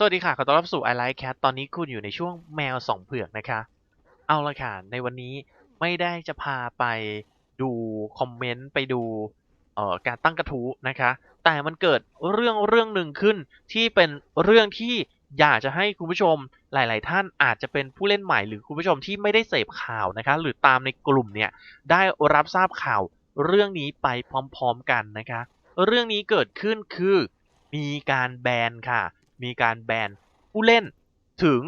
สวัสดีค่ะ ขอต้อนรับสู่ I Like Cat ตอนนี้คุณอยู่ในช่วงแมวสองเผือกนะคะ เอาละค่ะ ในวันนี้ไม่ได้จะพาไปดูคอมเมนต์ไปดูเอ่อการตั้งกระทู้นะคะ แต่มันเกิดเรื่องเรื่องหนึ่งขึ้นที่เป็นเรื่องที่อยากจะให้คุณผู้ชมหลาย ๆ ท่านอาจจะเป็นผู้เล่นใหม่หรือคุณผู้ชมที่ไม่ได้เสพข่าวนะคะ หรือตามในกลุ่มเนี่ยได้รับทราบข่าวเรื่องนี้ไปพร้อม ๆ กันนะคะ เรื่องนี้เกิดขึ้นคือมีการแบนค่ะ มีการแบนผู้เล่นถึง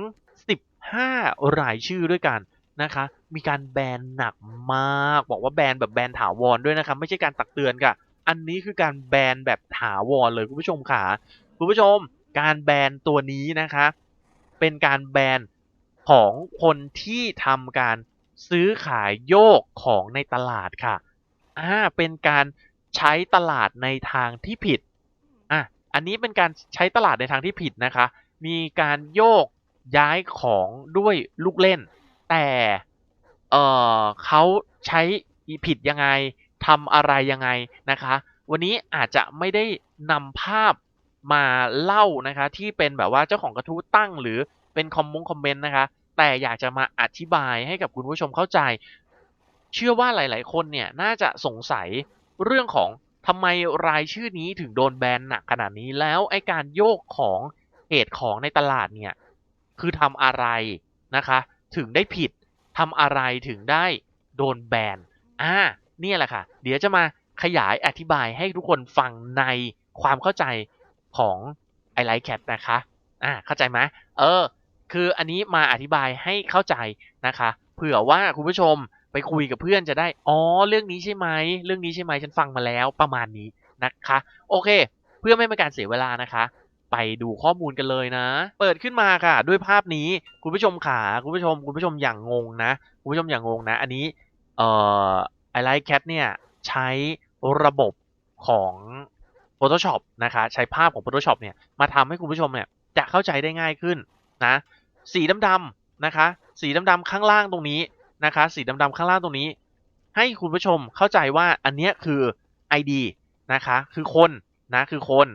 15 รายชื่อด้วยกันนะคะ มีการแบนหนักมาก บอกว่าแบนแบบแบนถาวรด้วยนะคะไม่ใช่การตักเตือนค่ะ อันนี้คือการแบนแบบถาวรเลยคุณผู้ชมค่ะ คุณผู้ชม การแบนตัวนี้นะคะ เป็นการแบนของคนที่ทำการซื้อขายโยกของในตลาดค่ะ อ่า เป็นการใช้ตลาดในทางที่ผิด อันนี้เป็นการใช้ตลาดในทางที่ผิดนะคะ มีการโยกย้ายของด้วยลูกเล่น แต่เอ่อเขาใช้ผิดยังไงทำอะไรยังไงนะคะ วันนี้อาจจะไม่ได้นำภาพมาเล่านะคะ ที่เป็นแบบว่าเจ้าของกระทู้ตั้งหรือเป็นคอมมงคอมเมนต์นะคะ แต่อยากจะมาอธิบายให้กับคุณผู้ชมเข้าใจ เชื่อว่าหลาย ๆ คนเนี่ยน่าจะสงสัยเรื่องของ ทำไมรายชื่อนี้ถึงโดนแบนหนักขนาดนี้แล้วไอการโยกของเหตุของในตลาดเนี่ยคือทำอะไรนะคะ ถึงได้ผิดทำอะไรถึงได้โดนแบนอ่าเนี่ยแหละค่ะ เดี๋ยวจะมาขยายอธิบายให้ทุกคนฟังในความเข้าใจของ i l i k e Cat นะคะอ่าเข้าใจไหมเออ คืออันนี้มาอธิบายให้เข้าใจนะคะ เผื่อว่าคุณผู้ชม ไปคุยกับเพื่อนจะได้ อ๋อ เรื่องนี้ใช่ไหม เรื่องนี้ใช่ไหม ฉันฟังมาแล้วประมาณนี้นะคะ โอเค เพื่อไม่เป็นการเสียเวลานะคะ ไปดูข้อมูลกันเลยนะ เปิดขึ้นมาค่ะ ด้วยภาพนี้ คุณผู้ชมขา คุณผู้ชม คุณผู้ชมอย่างงงนะ คุณผู้ชมอย่างงงนะ อันนี้ เอ่อ i like cat เนี่ย ใช้ระบบของ Photoshop นะคะ ใช้ภาพของ Photoshop เนี่ย มาทำให้คุณผู้ชมเนี่ย จะเข้าใจได้ง่ายขึ้นนะ สีดำๆนะคะ สีดำๆข้างล่างตรงนี้ นะคะสีดำๆข้างล่างตรงนี้ ให้คุณผู้ชมเข้าใจว่าอันนี้คือ ID นะคะคือคนนะคือคน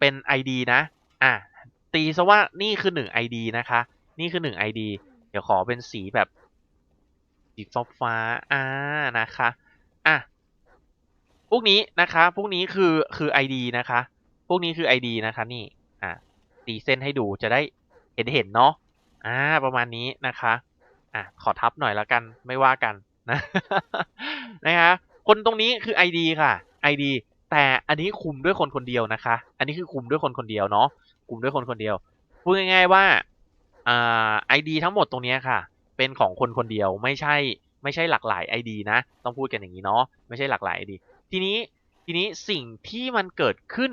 เป็น ID นะอะตีซะว่านี่คือหนึ่ง ID นะคะ นี่คือหนึ่ง ID เดี๋ยวขอเป็นสีแบบสีฟ้าฟ้าอ่านะคะอะพวกนี้นะคะพวกนี้คือคือ ID นะคะ พวกนี้คือ ID นะคะนี่อะตีเส้นให้ดูจะได้เห็นเห็นเนาะอ่าประมาณนี้นะคะ อะขอทับหน่อยแล้วกันไม่ว่ากันนะนะคะคนตรงนี้คือ ID ค่ะ ID แต่อันนี้คุมด้วยคนคนเดียวนะคะ อันนี้คือคุมด้วยคนคนเดียวเนาะคุมด้วยคนคนเดียวพูดง่ายๆว่าอ่า ID ทั้งหมดตรงนี้ค่ะ เป็นของคนคนเดียวไม่ใช่ไม่ใช่หลากหลาย ID นะ ต้องพูดกันอย่างนี้เนาะไม่ใช่หลากหลาย ID ทีนี้ทีนี้สิ่งที่มันเกิดขึ้น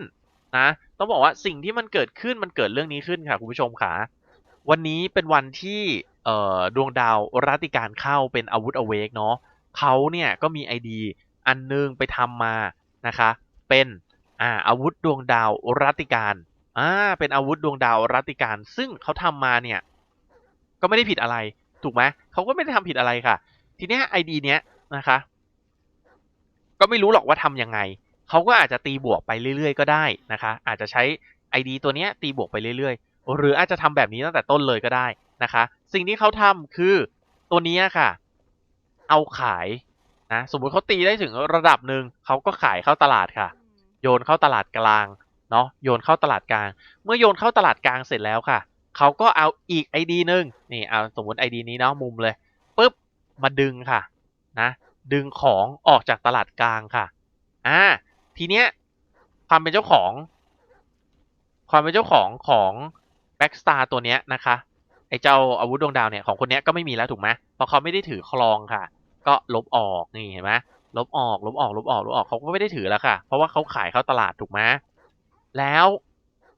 นะ ต้องบอกว่าสิ่งที่มันเกิดขึ้นมันเกิดเรื่องนี้ขึ้นค่ะคุณผู้ชมค่ะ วันนี้เป็นวันที่เอ่อดวงดาวรัติการเข้าเป็นอาวุธอเวกเนาะเขาเนี่ยก็มี ID อันนึงไปทำมานะคะ เป็นอ่าอาวุธดวงดาวรัติการอ่าเป็นอาวุธดวงดาวรัติการ ซึ่งเขาทำมาเนี่ยก็ไม่ได้ผิดอะไรถูกไหมเขาก็ไม่ได้ทำผิดอะไรค่ะ ทีเนี้ย ID เนี้ยนะคะ ก็ไม่รู้หรอกว่าทำยังไงเขาก็อาจจะตีบวกไปเรื่อยๆ ก็ได้นะคะ อาจจะใช้ ID ตัวเนี้ยตีบวกไปเรื่อยๆ หรืออาจจะทำแบบนี้ตั้งแต่ต้นเลยก็ได้นะคะ สิ่งที่เขาทำคือตัวนี้ค่ะ เอาขายนะสมมุติเขาตีได้ถึงระดับหนึ่งเขาก็ขายเข้าตลาดค่ะ โยนเข้าตลาดกลางเนาะโยนเข้าตลาดกลาง เมื่อโยนเข้าตลาดกลางเสร็จแล้วค่ะเขาก็เอาอีก ID หนึ่งนี่เอาสมมติ ID นี้เนาะมุมเลยปุ๊บมาดึงค่ะนะดึงของออกจากตลาดกลางค่ะอ่าทีเนี้ยความเป็นเจ้าของ ความเป็นเจ้าของของ แบ็กสตาร์ตัวเนี้ยนะคะ ไอ้เจ้าอาวุธดวงดาวเนี่ยของคนเนี้ยก็ไม่มีแล้วถูกไหมเพราะเขาไม่ได้ถือคลองค่ะ ก็ลบออกนี่เห็นไหมลบออกลบออกลบออกลบออกเขาก็ไม่ได้ถือแล้วค่ะ เพราะว่าเขาขายเข้าตลาดถูกไหมแล้ว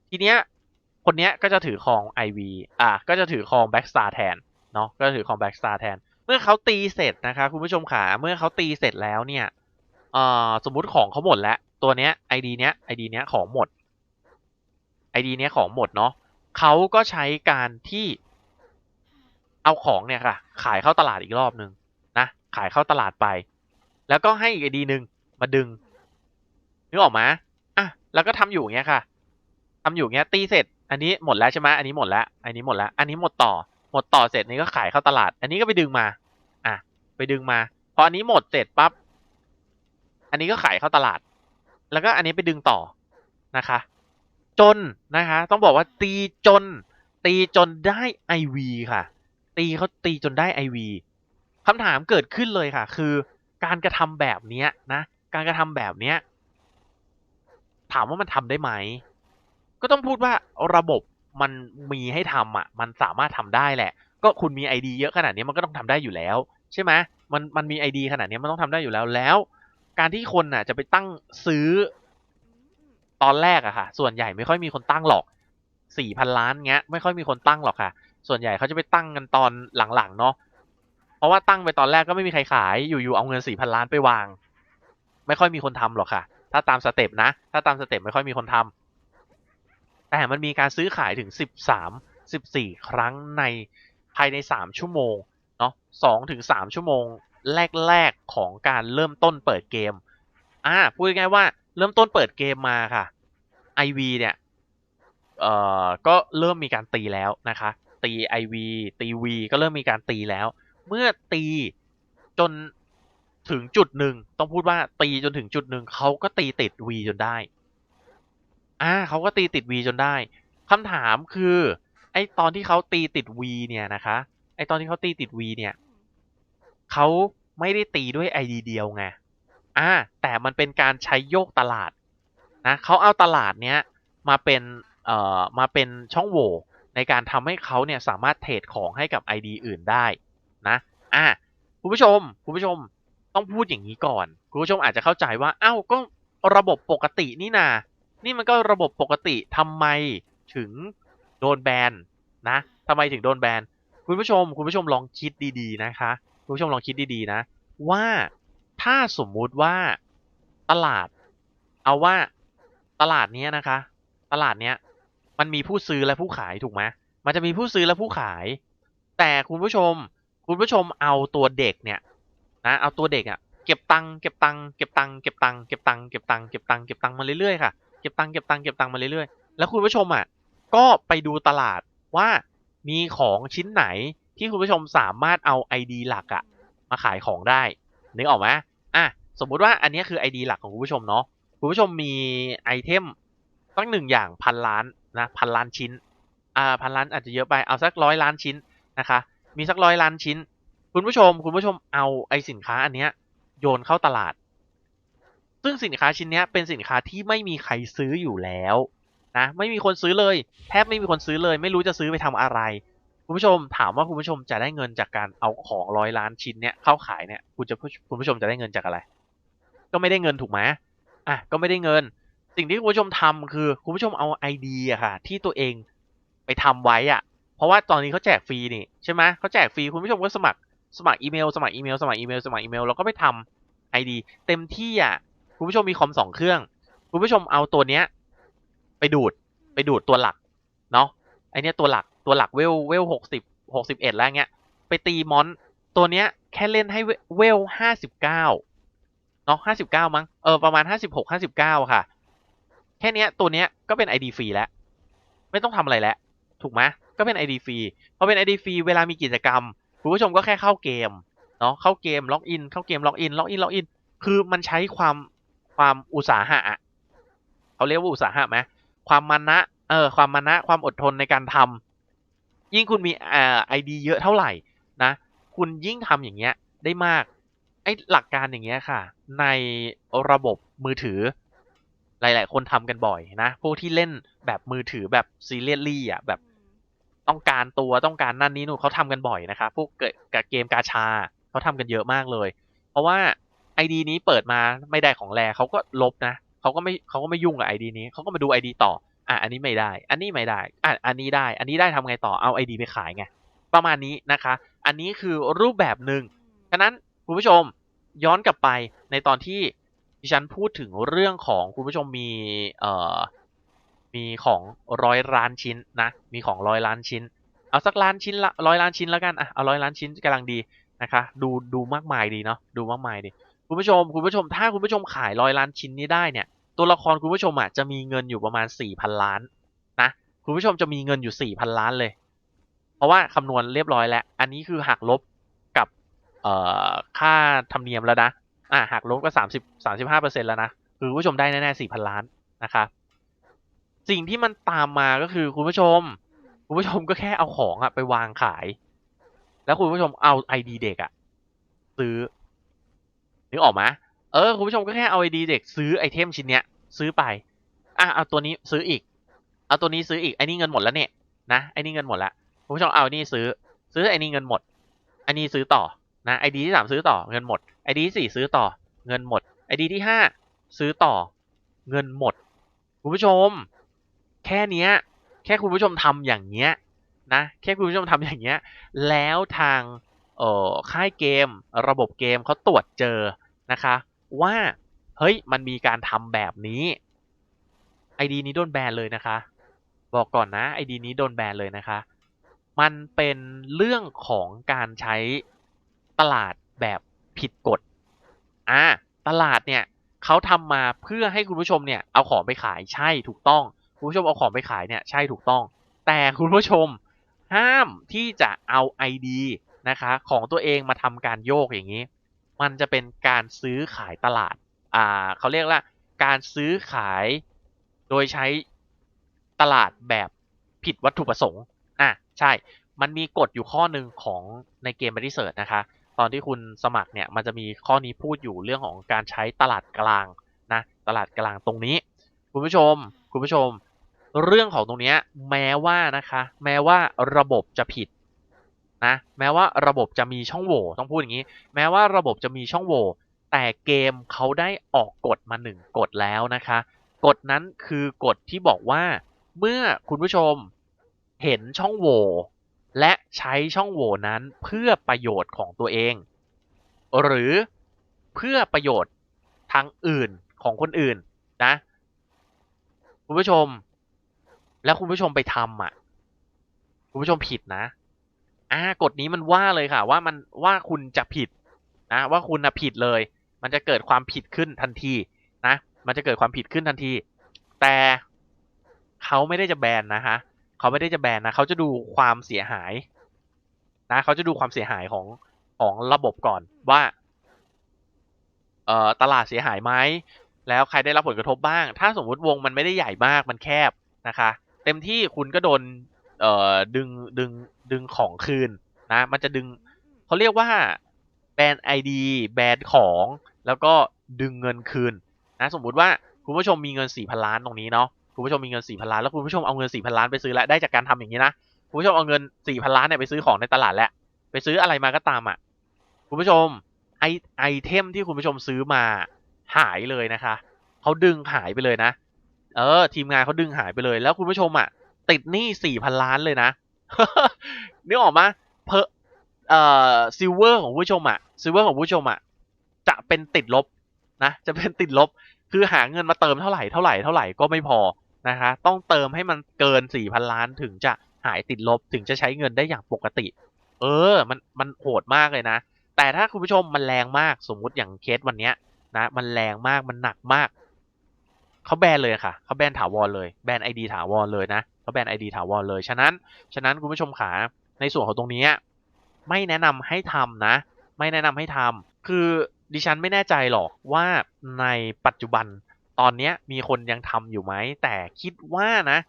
ทีเนี้ยคนเนี้ยก็จะถือครอง IV อะก็จะถือครองแบ็กสตาร์แทนเนาะก็จะถือครองแบ็กสตาร์แทน เมื่อเขาตีเสร็จนะคะคุณผู้ชมขาเมื่อเขาตีเสร็จแล้วเนี่ยเอ่อสมมุติของเขาหมดแล้วตัวเนี้ย ID เนี้ย ID เนี้ยของหมด ID เนี้ยของหมดเนาะ เขาก็ใช้การที่เอาของเนี่ยค่ะ ขายเข้าตลาดอีกรอบหนึ่งนะขายเข้าตลาดไป แล้วก็ให้อีกไอดีหนึ่งมาดึงนึกออกไหมอะแล้วก็ทำอยู่เงี้ยค่ะทำอยู่เงี้ยตีเสร็จ อันนี้หมดแล้วใช่ไหมอันนี้หมดแล้ว อันนี้หมดแล้ว อันนี้หมดต่อ หมดต่อเสร็จนี่ก็ขายเข้าตลาด อันนี้ก็ไปดึงมา อะ ไปดึงมา พออันนี้หมดเสร็จปั๊บ อันนี้ก็ขายเข้าตลาด แล้วก็อันนี้ไปดึงต่อนะคะ จนนะคะ ต้องบอกว่าตีจน ตีจนได้ไอวีค่ะ ตีเขาตีจนได้ไอวีคำถามเกิดขึ้นเลยค่ะ คือการกระทำแบบเนี้ยนะ การกระทำแบบเนี้ยถามว่ามันทำได้ไหม ก็ต้องพูดว่าระบบมันมีให้ทำอะ มันสามารถทำได้แหละ ก็คุณมีไอดีเยอะขนาดนี้มันก็ต้องทำได้อยู่แล้ว ใช่ไหมมันมันมีไอดีขนาดนี้มันต้องทำได้อยู่แล้วแล้ว การที่คนน่ะจะไปตั้งซื้อ ตอนแรกอะค่ะ ส่วนใหญ่ไม่ค่อยมีคนตั้งหรอกสี่พันล้านเงี้ย ไม่ค่อยมีคนตั้งหรอกค่ะ ส่วนใหญ่เขาจะไปตั้งกันตอนหลังๆเนาะเพราะว่าตั้งไปตอนแรกก็ไม่มีใครขายอยู่ๆเอาเงินสี่พันล้านไปวาง ไม่ค่อยมีคนทำหรอกค่ะ ถ้าตามสเต็ปนะ ถ้าตามสเต็ปไม่ค่อยมีคนทำแต่มันมีการซื้อขายถึงสิบสามสิบสี่ครั้งในภายในสามชั่วโมงเนาะสองถึงสามชั่วโมงแรกๆของการเริ่มต้นเปิดเกมอ่าพูดง่ายๆว่าเริ่มต้นเปิดเกมมาค่ะ IV เนี่ยเอ่อก็เริ่มมีการตีแล้วนะคะ ตี IV ตี V ก็เริ่มมีการตีแล้ว เมื่อตีจนถึงจุดหนึ่งต้องพูดว่าตีจนถึงจุดหนึ่งเขาก็ตีติด V จนได้อ่าเขาก็ตีติด V จนได้คำถามคือไอตอนที่เขาตีติด V เนี่ยนะคะไอตอนที่เขาตีติด V เนี่ยเขาไม่ได้ตีด้วย ID เดียวไง อ่าแต่มันเป็นการใช้โยกตลาดนะเขาเอาตลาดเนี้ยมาเป็นเอ่อมาเป็นช่องโหว่ในการทำให้เขาเนี่ยสามารถเทรดของให้กับ ID อื่นได้นะอ่าคุณผู้ชมคุณผู้ชมต้องพูดอย่างนี้ก่อน คุณผู้ชมอาจจะเข้าใจว่าเอ้าก็ระบบปกตินี่นา นี่มันก็ระบบปกติทำไมถึงโดนแบนนะทำไมถึงโดนแบนคุณผู้ชม คุณผู้ชมลองคิดดีๆนะคะ คุณผู้ชมลองคิดดีๆนะ ว่า ถ้าสมมุติว่าตลาด เอาว่าตลาดเนี้ยนะคะ ตลาดเนี้ย มันมีผู้ซื้อและผู้ขายถูกไหมมันจะมีผู้ซื้อและผู้ขาย แต่คุณผู้ชม คุณผู้ชมเอาตัวเด็กเนี่ยนะเอาตัวเด็กอะ่ะเก็บตังค์เก็บตังค์เก็บตังค์เก็บตังค์เก็บตังค์เก็บตังค์เก็บตังค์เก็บตังค์มาเรื่อยๆค่ะเก็บตังค์เก็บตังค์เก็บตังค์มาเรื่อยๆแล้วคุณผู้ชมอะก็ไปดูตลาดว่ามีของชิ้นไหนที่คุณผู้ชมสามารถเอา ID หลักอะมาขายของได้นึกออกไหม อะสมมุติว่าอันนี้คือ ID หลักของคุณผู้ชมเนาะคุณผู้ชมมีไอเทมตั้งหนึ่งอย่างพันล้านนะพันล้านชิ้นอ่าพันล้านอาจจะเยอะไปเอาสักร้อยล้านชิ้นนะคะ มีสักร้อยล้านชิ้น คุณผู้ชม คุณผู้ชมเอาไอสินค้าอันเนี้ยโยนเข้าตลาด ซึ่งสินค้าชิ้นเนี้ยเป็นสินค้าที่ไม่มีใครซื้ออยู่แล้วนะไม่มีคนซื้อเลย แทบไม่มีคนซื้อเลย ไม่รู้จะซื้อไปทำอะไร คุณผู้ชมถามว่าคุณผู้ชมจะได้เงินจากการเอาของร้อยล้านชิ้นเนี้ยเข้าขายเนี่ยคุณจะคุณผู้ชมจะได้เงินจากอะไร ก็ไม่ได้เงินถูกไหมอะก็ไม่ได้เงิน สิ่งที่คุณผู้ชมทำคือคุณผู้ชมเอาไอเดียค่ะ ที่ตัวเองไปทำไว้อะ เพราะว่าตอนนี้เขาแจกฟรีนี่ใช่ไหมเขาแจกฟรีคุณผู้ชมก็สมัครสมัครอีเมลสมัครอีเมลสมัครอีเมลสมัครอีเมลแล้วก็ไปทำไอดีเต็มที่อะคุณผู้ชมมีคอมสองเครื่อง คุณผู้ชมเอาตัวเนี้ย ไปดูดไปดูดตัวหลักเนาะไอเนี้ยตัวหลัก ตัวหลักเวลเวลหกสิบหกสิบเอ็ดแล้วเงี้ย ไปตีมอนตัวเนี้ยแค่เล่นให้เวลห้าสิบเก้าเนาะห้าสิบเก้ามั้ง เออ ประมาณห้าสิบหกห้าสิบเก้าค่ะ แค่เนี้ยตัวเนี้ยก็เป็น ID ฟรีแล้ว ไม่ต้องทำอะไรแล้ว ถูกไหมก็เป็น ID ฟรีพอเป็น ID ฟรีเวลามีกิจกรรมคุณผู้ชมก็แค่เข้าเกมเนาะเข้าเกมล็อกอินเข้าเกมล็อกอินล็อกอินล็อกอินคือมันใช้ความความอุตสาหะเขาเรียกว่าอุตสาหะไหมความมานะเออความมานะความอดทนในการทำ ยิ่งคุณมีอ่อไอดีเยอะเท่าไหร่นะ คุณยิ่งทำอย่างเงี้ยได้มากไอหลักการอย่างเงี้ยค่ะ ในระบบมือถือ หลาย ๆ คนทำกันบ่อยนะพวกที่เล่นแบบมือถือแบบซีเรียสลี่อะแบบต้องการตัวต้องการนั่นนี้นู่นเขาทำกันบ่อยนะคะพวกเกิดกับเกมกาชาเขาทำกันเยอะมากเลย เพราะว่าไอดีนี้เปิดมาไม่ได้ของแรเขาก็ลบนะเขาก็ไม่เขาก็ไม่ยุ่งกับไอดีนี้เขาก็มาดูไอดีต่อ อะอันนี้ไม่ได้ อันนี้ไม่ได้อะอันนี้ได้ อันนี้ได้ทำไงต่อเอาไอดีไปขายไง ประมาณนี้นะคะ อันนี้คือรูปแบบหนึ่งฉะนั้นคุณผู้ชมย้อนกลับไปในตอนที่ดิฉันพูดถึงเรื่องของคุณผู้ชมมีเอ่อมีของร้อยล้านชิ้นนะมีของร้อยล้านชิ้น เอาสักล้านชิ้นละร้อยล้านชิ้นแล้วกันอะเอาร้อยล้านชิ้นกำลังดีนะคะ ดูดูมากมายดีเนาะดูมากมายดีคุณผู้ชมคุณผู้ชมถ้าคุณผู้ชมขายร้อยล้านชิ้นนี้ได้เนี่ย ตัวละครคุณผู้ชมอะจะมีเงินอยู่ประมาณสี่พันล้านนะคุณผู้ชมจะมีเงินอยู่4,000ล้านเลย เพราะว่าคำนวณเรียบร้อยแล้ว อันนี้คือหักลบกับเอ่อค่าธรรมเนียมแล้วนะอ่าหักลบก็สามสิบสามสิบห้าเปอร์เซ็นแล้วนะคือคุณผู้ชมได้แน่ๆสี่พันล้านนะคะสิ่งที่มันตามมาก็คือคุณผู้ชม คุณผู้ชมก็แค่เอาของอะไปวางขาย แล้วคุณผู้ชมเอาไอดีเด็กอะซื้อนึกออกไหม เออคุณผู้ชมก็แค่เอาไอดีเด็กซื้อไอเทมชิ้นเนี้ย ซื้อไป อะเอาตัวนี้ซื้ออีก เอาตัวนี้ซื้ออีกไอนี่เงินหมดแล้วเนี่ยนะไอนี่เงินหมดแล้วคุณผู้ชมเอานี่ซื้อ ซื้อไอนี่เงินหมดไอนี่ซื้อต่อนะไอดีที่สามซื้อต่อเงินหมดไอดีที่สี่ซื้อต่อเงินหมดไอดีที่ห้าซื้อต่อเงินหมดคุณผู้ชม แค่เนี้ย แค่คุณผู้ชมทำอย่างเงี้ยนะแค่คุณผู้ชมทำอย่างเงี้ย แล้วทางเอ่อค่ายเกมระบบเกมเขาตรวจเจอนะคะ ว่า เฮ้ย มันมีการทำแบบนี้ไอดีนี้โดนแบนเลยนะคะ บอกก่อนนะไอดีนี้โดนแบนเลยนะคะ มันเป็นเรื่องของการใช้ตลาดแบบผิดกฎอ่าตลาดเนี่ยเขาทำมาเพื่อให้คุณผู้ชมเนี่ยเอาของไปขายใช่ถูกต้อง คุณผู้ชมเอาของไปขายเนี่ยใช่ถูกต้อง แต่คุณผู้ชมห้ามที่จะเอา ID นะคะของตัวเองมาทำการโยกอย่างนี้ มันจะเป็นการซื้อขายตลาด อ่าเขาเรียกว่าการซื้อขายโดยใช้ตลาดแบบผิดวัตถุประสงค์อะใช่ มันมีกฎอยู่ข้อหนึ่งของในเกมบ d ิเซิร์นะคะ ตอนที่คุณสมัครเนี่ยมันจะมีข้อนี้พูดอยู่เรื่องของการใช้ตลาดกลางนะตลาดกลางตรงนี้ คุณผู้ชม คุณผู้ชม เรื่องของตรงนี้แม้ว่านะคะ แม้ว่าระบบจะผิด นะแม้ว่าระบบจะมีช่องโหว่ต้องพูดอย่างนี้ แม้ว่าระบบจะมีช่องโหว่แต่เกมเขาได้ออกกฎมาหนึ่งกฎแล้วนะคะ กฎนั้นคือกฎที่บอกว่า เมื่อคุณผู้ชมเห็นช่องโหว่และใช้ช่องโหว่นั้นเพื่อประโยชน์ของตัวเอง หรือเพื่อประโยชน์ทางอื่นของคนอื่นนะคุณผู้ชม แล้วคุณผู้ชมไปทำอะ คุณผู้ชมผิดนะ อ่ากฎนี้มันว่าเลยค่ะ ว่ามันว่าคุณจะผิดนะว่าคุณนะผิดเลย มันจะเกิดความผิดขึ้นทันทีนะ มันจะเกิดความผิดขึ้นทันที แต่เขาไม่ได้จะแบนนะคะเขาไม่ได้จะแบนนะเขาจะดูความเสียหายนะเขาจะดูความเสียหายของของระบบก่อนว่าเอ่อตลาดเสียหายไหมแล้วใครได้รับผลกระทบบ้าง ถ้าสมมุติวงมันไม่ได้ใหญ่มากมันแคบนะคะ เต็มที่คุณก็โดนเอ่อดึงดึง ดึงของคืนนะมันจะดึงเขาเรียกว่าแบรนด์ไอดีแบรนด์ของแล้วก็ดึงเงินคืนนะสมมุติว่าคุณผู้ชมมีเงินสี่พันล้านตรงนี้เนาะคุณผู้ชมมีเงินสี่พันล้านแล้วคุณผู้ชมเอาเงินสี่พันล้านไปซื้อแล้วได้จากการทำอย่างนี้นะคุณผู้ชมเอาเงินสี่พันล้านเนี่ยไปซื้อของในตลาดแล้วไปซื้ออะไรมาก็ตามอะคุณผู้ชมไอไอเทมที่คุณผู้ชมซื้อมาหายเลยนะคะเขาดึงหายไปเลยนะ เออ ทีมงานเขาดึงหายไปเลย แล้วคุณผู้ชมอะติดหนี้สี่พันล้านเลยนะ นึกออกมาเพอเอ่อซิลเวอร์ของผู้ชมอะซิลเวอร์ของผู้ชมอะจะเป็นติดลบนะจะเป็นติดลบคือหาเงินมาเติมเท่าไหร่เท่าไหร่เท่าไหร่ก็ไม่พอนะคะ ต้องเติมให้มันเกินสี่พันล้านถึงจะหายติดลบถึงจะใช้เงินได้อย่างปกติ เออ มันมันโหดมากเลยนะ แต่ถ้าคุณผู้ชมมันแรงมากสมมุติอย่างเคสวันเนี้ยนะ มันแรงมากมันหนักมากเขาแบนเลยค่ะเขาแบนถาวรเลยแบนไอดีถาวรเลยนะ เขาแบนไอดีถาวรเลย ฉะนั้น ฉะนั้นคุณผู้ชมขาในส่วนของตรงนี้ไม่แนะนำให้ทำนะ ไม่แนะนำให้ทำคือดิฉันไม่แน่ใจหรอกว่าในปัจจุบันตอนนี้มีคนยังทำอยู่ไหม แต่คิดว่านะ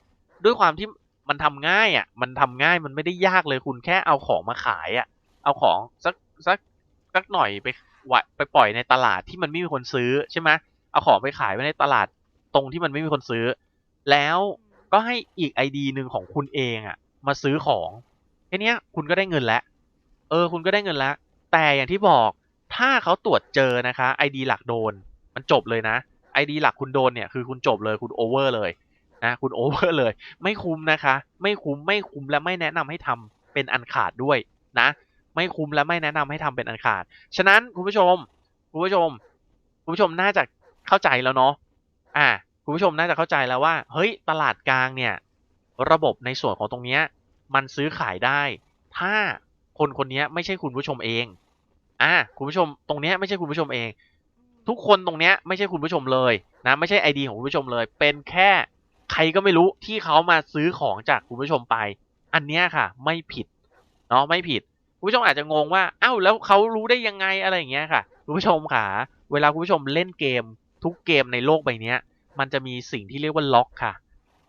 ด้วยความที่มันทำง่ายอะ มันทำง่ายมันไม่ได้ยากเลยคุณแค่เอาของมาขายอะ เอาของสักสักสักหน่อยไปวะไปปล่อยในตลาดที่มันไม่มีคนซื้อใช่ไหมเอาของไปขายไว้ในตลาดตรงที่มันไม่มีคนซื้อ แล้ว ก็ให้อีกไอดีหนึ่งของคุณเองอะมาซื้อของแค่นี้คุณก็ได้เงินแล้ว เออ คุณก็ได้เงินแล้ว แต่อย่างที่บอกถ้าเขาตรวจเจอนะคะไอดีหลักโดน มันจบเลยนะไอดีหลักคุณโดนเนี่ยคือคุณจบเลยคุณโอเวอร์เลยนะคุณโอเวอร์เลย ไม่คุ้มนะคะ ไม่คุ้มไม่คุ้มและไม่แนะนำให้ทำเป็นอันขาดด้วยนะ ไม่คุ้มและไม่แนะนำให้ทำเป็นอันขาด ฉะนั้นคุณผู้ชม คุณผู้ชม คุณผู้ชมน่าจะเข้าใจแล้วเนาะอ่า คุณผู้ชมน่าจะเข้าใจแล้วว่า เฮ้ย ตลาดกลางเนี่ยระบบในส่วนของตรงเนี้ยมันซื้อขายได้ ถ้าคนคนนี้ไม่ใช่คุณผู้ชมเอง อ่าคุณผู้ชมตรงเนี้ยไม่ใช่คุณผู้ชมเอง ทุกคนตรงเนี้ยไม่ใช่คุณผู้ชมเลยนะไม่ใช่ไอดีของคุณผู้ชมเลย เป็นแค่ใครก็ไม่รู้ที่เขามาซื้อของจากคุณผู้ชมไป อันเนี้ยค่ะ ไม่ผิดเนาะไม่ผิดคุณผู้ชมอาจจะงงว่าอ้าวแล้วเขารู้ได้ยังไงอะไรอย่างเงี้ยค่ะคุณผู้ชมค่ะ เวลาคุณผู้ชมเล่นเกมทุกเกมในโลกใบเนี้ย มันจะมีสิ่งที่เรียกว่าล็อกค่ะ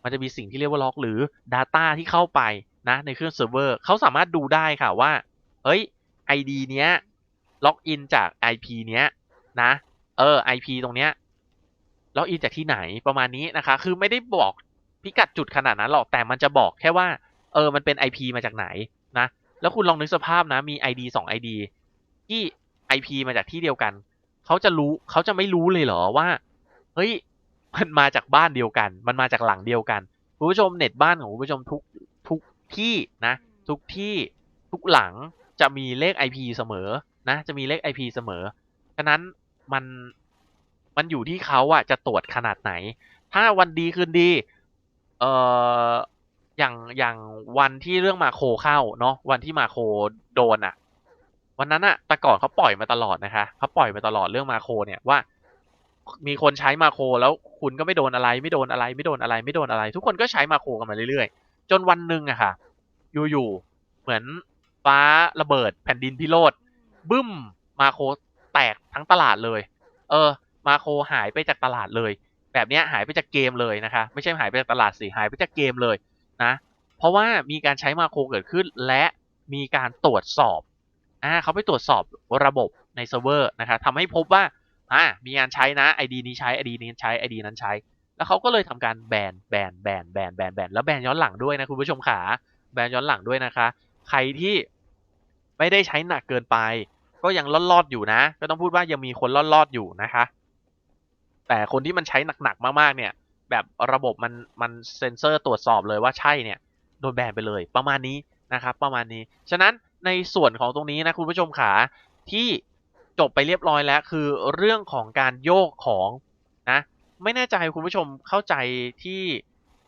มันจะมีสิ่งที่เรียกว่าล็อก หรือ Data ที่เข้าไปนะในเครื่องเซิร์ฟเวอร์เขาสามารถดูได้ค่ะว่า เฮ้ย ID เนี้ยล็อกอินจาก IP เนี้ยนะ เออ IP ตรงเนี้ยล็อกอินจากที่ไหนประมาณนี้นะคะ คือไม่ได้บอกพิกัดจุดขนาดนั้นหรอก แต่มันจะบอกแค่ว่า เออ มันเป็น IP มาจากไหนนะ แล้วคุณลองนึกสภาพนะ มี ID 2 ID ที่ IP มาจากที่เดียวกัน เขาจะรู้ เขาจะไม่รู้เลยเหรอว่า เฮ้ย มันมาจากบ้านเดียวกัน มันมาจากหลังเดียวกันคุณผู้ชมเน็ตบ้านของคุณผู้ชมทุกทุกที่นะ ทุกที่ทุกหลังจะมีเลข IP เสมอนะ จะมีเลข IP เสมอฉะนั้นมันมันอยู่ที่เขาอะจะตรวจขนาดไหน ถ้าวันดีคืนดี เอ่ออย่างอย่างวันที่เรื่องมาโคเข้าเนาะวันที่มาโคโดนอะวันนั้นอะแต่ก่อนเขาปล่อยมาตลอดนะคะเขาปล่อยมาตลอดเรื่องมาโคเนี่ยว่า มีคนใช้มาโคแล้วคุณก็ไม่โดนอะไร ไม่โดนอะไร ไม่โดนอะไร ไม่โดนอะไร ทุกคนก็ใช้มาโคกันมาเรื่อยๆ จนวันหนึ่งอะค่ะ อยู่ๆ เหมือนฟ้าระเบิดแผ่นดินพิโรธบึ้มมาโคแตกทั้งตลาดเลย เออ มาโคหายไปจากตลาดเลย แบบนี้หายไปจากเกมเลยนะคะ ไม่ใช่หายไปจากตลาดสิหายไปจากเกมเลยนะ เพราะว่ามีการใช้มาโคเกิดขึ้นและมีการตรวจสอบอ่าเขาไปตรวจสอบระบบในเซิร์ฟเวอร์นะคะทำให้พบว่า อ่ามีการใช้นะ ID นี้ใช้ ID นี้ใช้ ID นั้นใช้ แล้วเขาก็เลยทำการแบนแบนแบนแบนแบนแบนแล้วแบนย้อนหลังด้วยนะคุณผู้ชมขาแบนย้อนหลังด้วยนะคะ ใครที่ไม่ได้ใช้หนักเกินไป ก็ยังรอดๆอยู่นะ ก็ต้องพูดว่ายังมีคนรอดๆอยู่นะคะ แต่คนที่มันใช้หนักๆมากๆเนี่ย แบบระบบมันมันเซ็นเซอร์ตรวจสอบเลยว่าใช่เนี่ยโดนแบนไปเลยประมาณนี้นะครับประมาณนี้ ฉะนั้นในส่วนของตรงนี้นะคุณผู้ชมขาที่ จบไปเรียบร้อยแล้ว คือเรื่องของการโยกของนะ ไม่แน่ใจคุณผู้ชมเข้าใจที่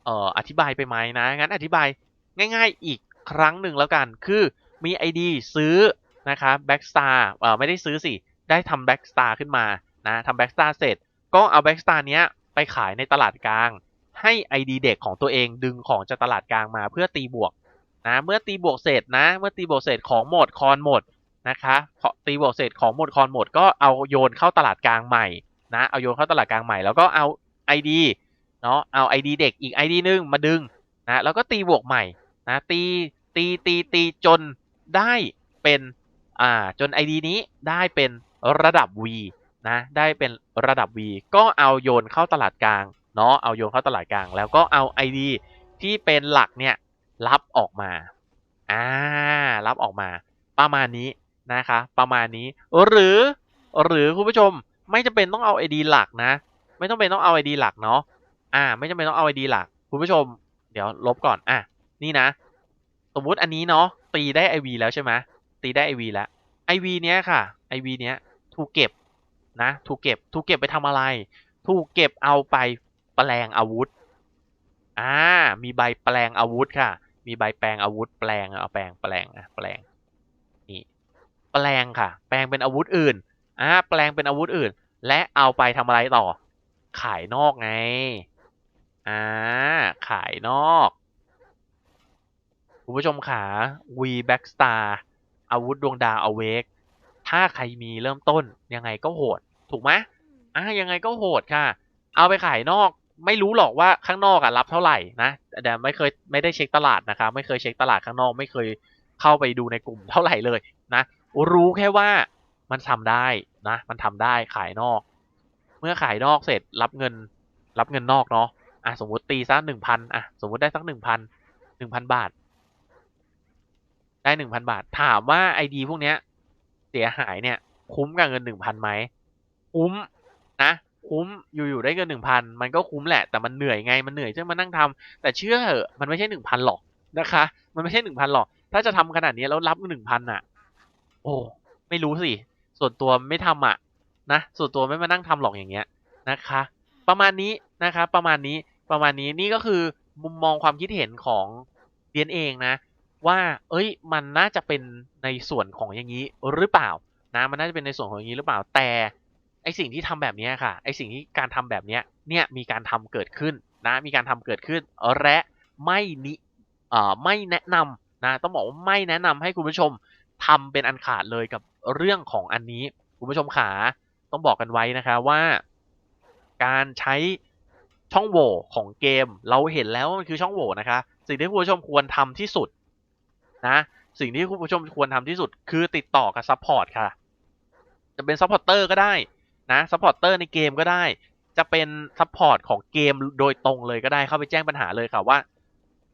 เอ่ออธิบายไปไหมนะ งั้นอธิบายง่าย ๆอีกครั้งหนึ่งแล้วกัน คือมี ID ซื้อนะคะ Backstar เอ่อไม่ได้ซื้อสิ ได้ทำ Backstar ขึ้นมานะทำ Backstar เสร็จ ก็เอา Backstar เนี้ยไปขายในตลาดกลาง ให้ ID เด็กของตัวเองดึงของจากตลาดกลางมาเพื่อตีบวกนะเมื่อตีบวกเสร็จนะ เมื่อตีบวกเสร็จของหมดคอนหมด นะคะพอตีบวกเสร็จของหมดคอนหมดก็เอาโยนเข้าตลาดกลางใหม่นะเอาโยนเข้าตลาดกลางใหม่แล้วก็เอา ID เนาะเอา ID เด็กอีก ID นึงมาดึงนะแล้วก็ตีบวกใหม่นะตีตีตีตีจนได้เป็นอ่าจน ID นี้ได้เป็นระดับ V นะได้เป็นระดับ V ก็เอาโยนเข้าตลาดกลางเนาะเอาโยนเข้าตลาดกลาง แล้วก็เอา ID ที่เป็นหลักเนี่ยรับออกมาอ่ารับออกมาประมาณนี้ นะคะ ประมาณนี้ หรือ หรือคุณผู้ชมไม่จำเป็นต้องเอา ID หลักนะ ไม่ต้องเป็นต้องเอา ID หลักเนาะอ่า ไม่จำเป็นต้องเอา ID หลัก คุณผู้ชม เดี๋ยวลบก่อนอะนี่นะ สมมุติอันนี้เนาะตีได้ IV แล้วใช่ไหมตีได้ IV แล้ว IV เนี้ยค่ะ IV เนี้ยถูกเก็บนะ ถูกเก็บ ถูกเก็บไปทำอะไร ถูกเก็บเอาไปแปลงอาวุธ อ่า มีใบแปลงอาวุธค่ะ มีใบแปลงอาวุธ แปลงเอาแปลงแปลงอะแปลง แปลงค่ะ แปลงเป็นอาวุธอื่นอ่าแปลงเป็นอาวุธอื่น และเอาไปทำอะไรต่อ ขายนอกไงอ่าขายนอกคุณผู้ชมขา V Backstar อาวุธดวงดาว Awake ถ้าใครมีเริ่มต้นยังไงก็โหด ถูกไหมอ่ายังไงก็โหดค่ะ เอาไปขายนอก ไม่รู้หรอกว่าข้างนอกอะรับเท่าไหร่นะแต่ไม่เคยไม่ได้เช็คตลาดนะคะ ไม่เคยเช็คตลาดข้างนอก ไม่เคยเข้าไปดูในกลุ่มเท่าไหร่เลยนะ รู้แค่ว่ามันทำได้นะ มันทำได้ขายนอก เมื่อขายนอกเสร็จรับเงิน รับเงินนอกเนาะอะสมมติตีสักหนึ่งพันอะสมมติได้สักหนึ่งพันหนึ่งพันบาท ได้หนึ่งพันบาท ถามว่าไอดีพวกเนี้ย เสียหายเนี่ย คุ้มกับเงินหนึ่งพันไหมคุ้มนะคุ้มอยู่ๆได้เงินหนึ่งพันมันก็คุ้มแหละแต่มันเหนื่อยไงมันเหนื่อยที่มานั่งทำแต่เชื่อเหอะมันไม่ใช่หนึ่งพันหรอกนะคะ มันไม่ใช่หนึ่งพันหรอก ถ้าจะทำขนาดนี้แล้วรับหนึ่งพันอะ โอ้ไม่รู้สิ ส่วนตัวไม่ทำอะนะ ส่วนตัวไม่มานั่งทำหรอกอย่างเงี้ยนะคะ ประมาณนี้นะคะประมาณนี้ประมาณนี้นี่ก็คือมุมมองความคิดเห็นของเรียนเองนะ ว่า เอ้ย มันน่าจะเป็นในส่วนของอย่างนี้หรือเปล่านะมันน่าจะเป็นในส่วนของอย่างนี้หรือเปล่าแต่ไอสิ่งที่ทำแบบนี้ค่ะไอสิ่งที่การทำแบบเนี้ยเนี่ยมีการทำเกิดขึ้นนะมีการทำเกิดขึ้นและไม่นิเอ่อไม่แนะนำนะต้องบอกว่าไม่แนะนำให้คุณผู้ชม ทำเป็นอันขาดเลยกับเรื่องของอันนี้ คุณผู้ชมขาต้องบอกกันไว้นะคะว่า การใช้ช่องโหว่ของเกม เราเห็นแล้วว่ามันคือช่องโหว่นะคะ สิ่งที่คุณผู้ชมควรทำที่สุดนะสิ่งที่คุณผู้ชมควรทำที่สุด คือติดต่อกับซัพพอร์ตค่ะ จะเป็นซัพพอร์เตอร์ก็ได้นะซัพพอร์เตอร์ในเกมก็ได้ จะเป็นซัพพอร์ตของเกมโดยตรงเลยก็ได้เข้าไปแจ้งปัญหาเลยค่ะว่า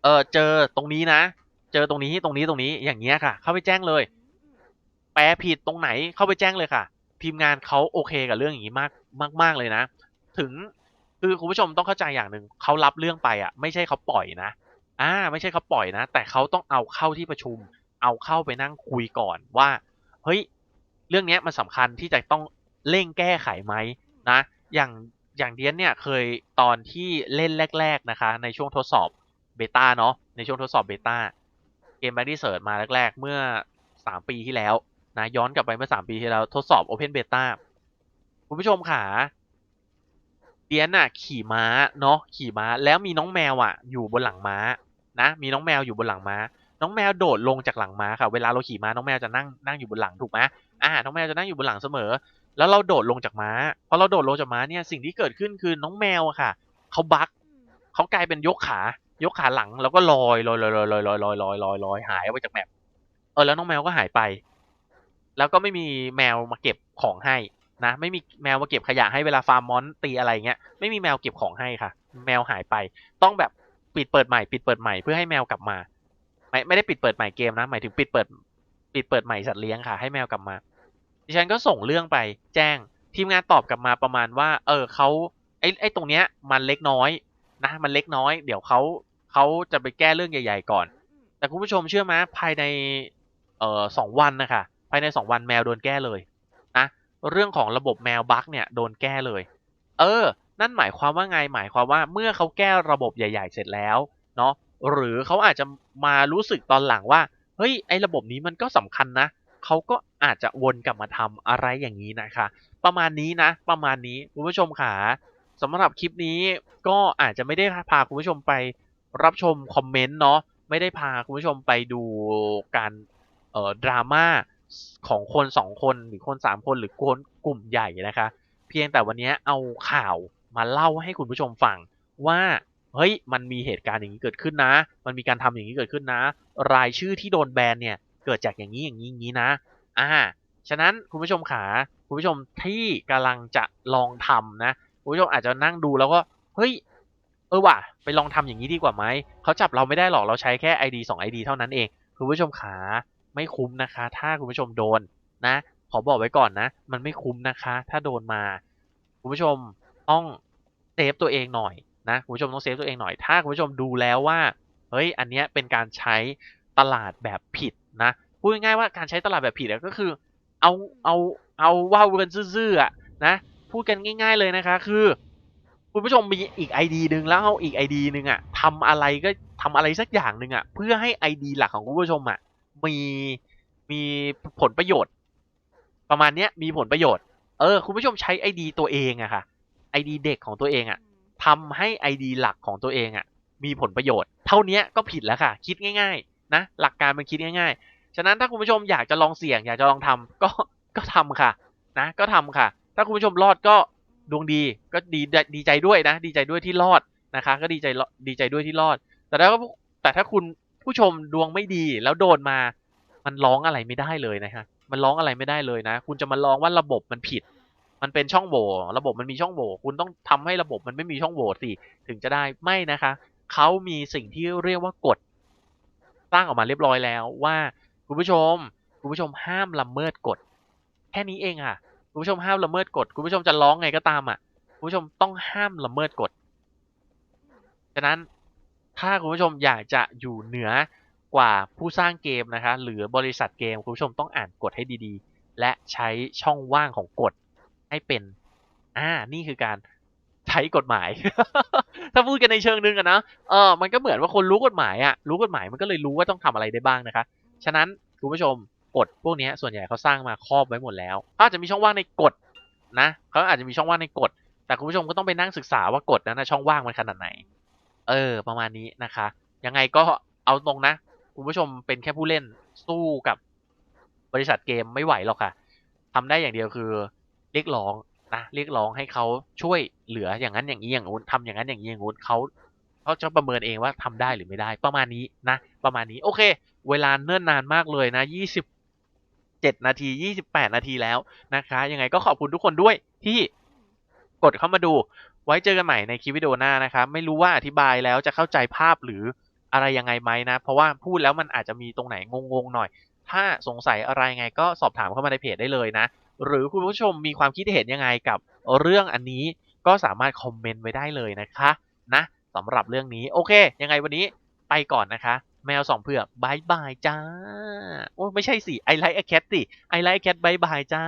เออเจอตรงนี้นะ เจอตรงนี้ตรงนี้ตรงนี้อย่างเงี้ยค่ะ เข้าไปแจ้งเลย แปลผิดตรงไหนเข้าไปแจ้งเลยค่ะ ทีมงานเขาโอเคกับเรื่องอย่างนี้มากมากมากเลยนะ ถึงคือคุณผู้ชมต้องเข้าใจอย่างหนึ่งเขารับเรื่องไปอะ ไม่ใช่เขาปล่อยนะอ่าไม่ใช่เขาปล่อยนะ แต่เขาต้องเอาเข้าที่ประชุม เอาเข้าไปนั่งคุยก่อนว่า เฮ้ย เรื่องเนี้ยมันสำคัญที่จะต้องเร่งแก้ไขไหมนะ อย่างอย่างเดียนเนี่ยเคยตอนที่เล่นแรก ๆนะคะ ในช่วงทดสอบเบต้าเนาะในช่วงทดสอบเบต้า เกมแบดดี้เสิร์มาแรก ๆ เมื่อ 3 ปีที่แล้วนะย้อนกลับไปเมื่อ 3 ปีที่แล้ว ทดสอบ Open Beta คุณผู้ชมค่ะเดียนน่ะ ขี่ม้าเนาะขี่ม้าแล้วมีน้องแมวอะ อยู่บนหลังม้านะ มีน้องแมวอยู่บนหลังม้า น้องแมวโดดลงจากหลังม้าค่ะ เวลาเราขี่ม้าน้องแมวจะนั่งนั่งอยู่บนหลังถูกไหมอ่า น้องแมวจะนั่งอยู่บนหลังเสมอ แล้วเราโดดลงจากม้าพอเราโดดลงจากม้าเนี่ยสิ่งที่เกิดขึ้นคือน้องแมวอะค่ะเขาบักเขากลายเป็นยกขา ยกขาหลังแล้วก็ลอยลอยลอยลอยลอยลอยลอยลอยลอยลอยหายไปจากแมปเออแล้วน้องแมวก็หายไป แล้วก็ไม่มีแมวมาเก็บของให้นะไม่มีแมวมาเก็บขยะให้เวลาฟาร์มมอนตีอะไรเงี้ยไม่มีแมวเก็บของให้ค่ะ แมวหายไป ต้องแบบปิดเปิดใหม่ปิดเปิดใหม่เพื่อให้แมวกลับมา ไม่ไม่ได้ปิดเปิดใหม่เกมนะ หมายถึงปิดเปิด ปิดเปิดใหม่สัตว์เลี้ยงค่ะ ให้แมวกลับมา ดิฉันก็ส่งเรื่องไป แจ้งทีมงานตอบกลับมาประมาณว่า เออเขาไอ้ไอ้ตรงเนี้ยมันเล็กน้อยนะ มันเล็กน้อย เดี๋ยวเขา เขาจะไปแก้เรื่องใหญ่ ๆ ก่อน แต่คุณผู้ชมเชื่อไหมภายในเอ่อสองวันนะคะภายในสองวันแมวโดนแก้เลยนะเรื่องของระบบแมวบั๊กเนี่ยโดนแก้เลย เออ นั่นหมายความว่าไงหมายความว่าเมื่อเขาแก้ระบบใหญ่ ๆ เสร็จแล้วเนาะหรือเขาอาจจะมารู้สึกตอนหลังว่าเฮ้ยไอ้ระบบนี้มันก็สำคัญนะเขาก็อาจจะวนกลับมาทำอะไรอย่างนี้นะคะ ประมาณนี้นะ ประมาณนี้คุณผู้ชมค่ะสำหรับคลิปนี้ก็อาจจะไม่ได้พาคุณผู้ชมไป รับชมคอมเมนต์เนาะไม่ได้พาคุณผู้ชมไปดูการเอ่อดราม่าของคนสองคนหรือคนสามคนหรือคนกลุ่มใหญ่นะคะ เพียงแต่วันนี้เอาข่าวมาเล่าให้คุณผู้ชมฟังว่าเฮ้ยมันมีเหตุการณ์อย่างนี้เกิดขึ้นนะ มันมีการทำอย่างนี้เกิดขึ้นนะ รายชื่อที่โดนแบนเนี่ยเกิดจากอย่างนี้อย่างนี้อย่างนี้นะอ่าฉะนั้นคุณผู้ชมขาคุณผู้ชมที่กำลังจะลองทำนะคุณผู้ชมอาจจะนั่งดูแล้วก็เฮ้ย เออว่ะไปลองทำอย่างนี้ดีกว่าไหมเขาจับเราไม่ได้หรอกเราใช้แค่ ID 2 ID เท่านั้นเอง คุณผู้ชมขาไม่คุ้มนะคะ ถ้าคุณผู้ชมโดนนะขอบอกไว้ก่อนนะ มันไม่คุ้มนะคะ ถ้าโดนมา คุณผู้ชมต้องเซฟตัวเองหน่อยนะคุณผู้ชมต้องเซฟตัวเองหน่อย ถ้าคุณผู้ชมดูแล้วว่าเฮ้ยอันเนี้ยเป็นการใช้ตลาดแบบผิดนะพูดง่ายๆว่าการใช้ตลาดแบบผิดก็คือ เอาเอาเอาว่ากันซื่อๆอะนะพูดกันง่าย ๆเลยนะคะ คือ คุณผู้ชมมีอีก ID หนึ่งแล้วเอาอีก ID หนึ่งอะทำอะไรก็ทำอะไรสักอย่างหนึ่งอะเพื่อให้ ID หลักของคุณผู้ชมอะมีมีผลประโยชน์ ประมาณเนี้ยมีผลประโยชน์ เออ คุณผู้ชมใช้ ID ตัวเองอะค่ะ ID เด็กของตัวเองอะทำให้ ID หลักของตัวเองอะมีผลประโยชน์ เท่านี้ก็ผิดแล้วค่ะ คิดง่าย ๆ นะ หลักการมันคิดง่าย ๆ ฉะนั้นถ้าคุณผู้ชมอยากจะลองเสี่ยง อยากจะลองทำก็ก็ทำค่ะ นะ ก็ทำค่ะ ถ้าคุณผู้ชมรอดก็ ดวงดีก็ดีดีใจด้วยนะ ดีใจด้วยที่รอดนะคะ ก็ดีใจดีใจด้วยที่รอด แต่ถ้าแต่ถ้าคุณผู้ชมดวงไม่ดีแล้วโดนมา มันร้องอะไรไม่ได้เลยนะฮะมันร้องอะไรไม่ได้เลยนะ คุณจะมาร้องว่าระบบมันผิด มันเป็นช่องโหว่ระบบมันมีช่องโหว่คุณต้องทำให้ระบบมันไม่มีช่องโหว่สิถึงจะได้ไม่นะคะเขามีสิ่งที่เรียกว่ากฎสร้างออกมาเรียบร้อยแล้วว่า คุณผู้ชม คุณผู้ชมห้ามละเมิดกฎแค่นี้เองอะ คุณผู้ชมห้ามละเมิดกฎคุณผู้ชมจะร้องไงก็ตามอะคุณผู้ชมต้องห้ามละเมิดกฎฉะนั้นถ้าคุณผู้ชมอยากจะอยู่เหนือกว่าผู้สร้างเกมนะคะหรือบริษัทเกมคุณผู้ชมต้องอ่านกฎให้ดีๆ และใช้ช่องว่างของกฎให้เป็นอ่านี่คือการใช้กฎหมาย ถ้าพูดกันในเชิงนึงอะนะเออมันก็เหมือนว่าคนรู้กฎหมายอะรู้กฎหมายมันก็เลยรู้ว่าต้องทำอะไรได้บ้างนะคะ ฉะนั้นคุณผู้ชม กฎพวกนี้ส่วนใหญ่เขาสร้างมาครอบไว้หมดแล้วเขาอาจจะมีช่องว่างในกฎนะเขาอาจจะมีช่องว่างในกฎแต่คุณผู้ชมก็ต้องไปนั่งศึกษาว่ากฎนั้นช่องว่างมันขนาดไหน เออ ประมาณนี้นะคะ ยังไงก็เอาตรงนะ คุณผู้ชมเป็นแค่ผู้เล่นสู้กับบริษัทเกมไม่ไหวหรอกค่ะทำได้อย่างเดียวคือเรียกร้องนะเรียกร้องให้เขาช่วยเหลืออย่างนั้นอย่างนี้อย่างงู้นทำอย่างนั้นอย่างนี้อย่างงู้นเขาเขาจะประเมินเองว่าทำได้หรือไม่ได้ ประมาณนี้นะ ประมาณนี้โอเค เวลาเนิ่นนานมากเลยนะยี่ สิบเจ็ดนาทียี่สิบแปดนาทีแล้วนะคะ ยังไงก็ขอบคุณทุกคนด้วยที่กดเข้ามาดู ไว้เจอกันใหม่ในคลิปวิดีโอหน้านะครับ ไม่รู้ว่าอธิบายแล้วจะเข้าใจภาพหรืออะไรยังไงไหมนะ เพราะว่าพูดแล้วมันอาจจะมีตรงไหนงงๆหน่อย ถ้าสงสัยอะไรไงก็สอบถามเข้ามาในเพจได้เลยนะ หรือคุณผู้ชมมีความคิดเห็นยังไงกับเรื่องอันนี้ก็สามารถคอมเมนต์ไว้ได้เลยนะคะ นะสำหรับเรื่องนี้โอเค ยังไงวันนี้ไปก่อนนะคะ แมวสองเผือกบายบายจ้า โอ้ไม่ใช่สิไอไลท์แอคแคทสิไอไลท์แคทบายบายจ้า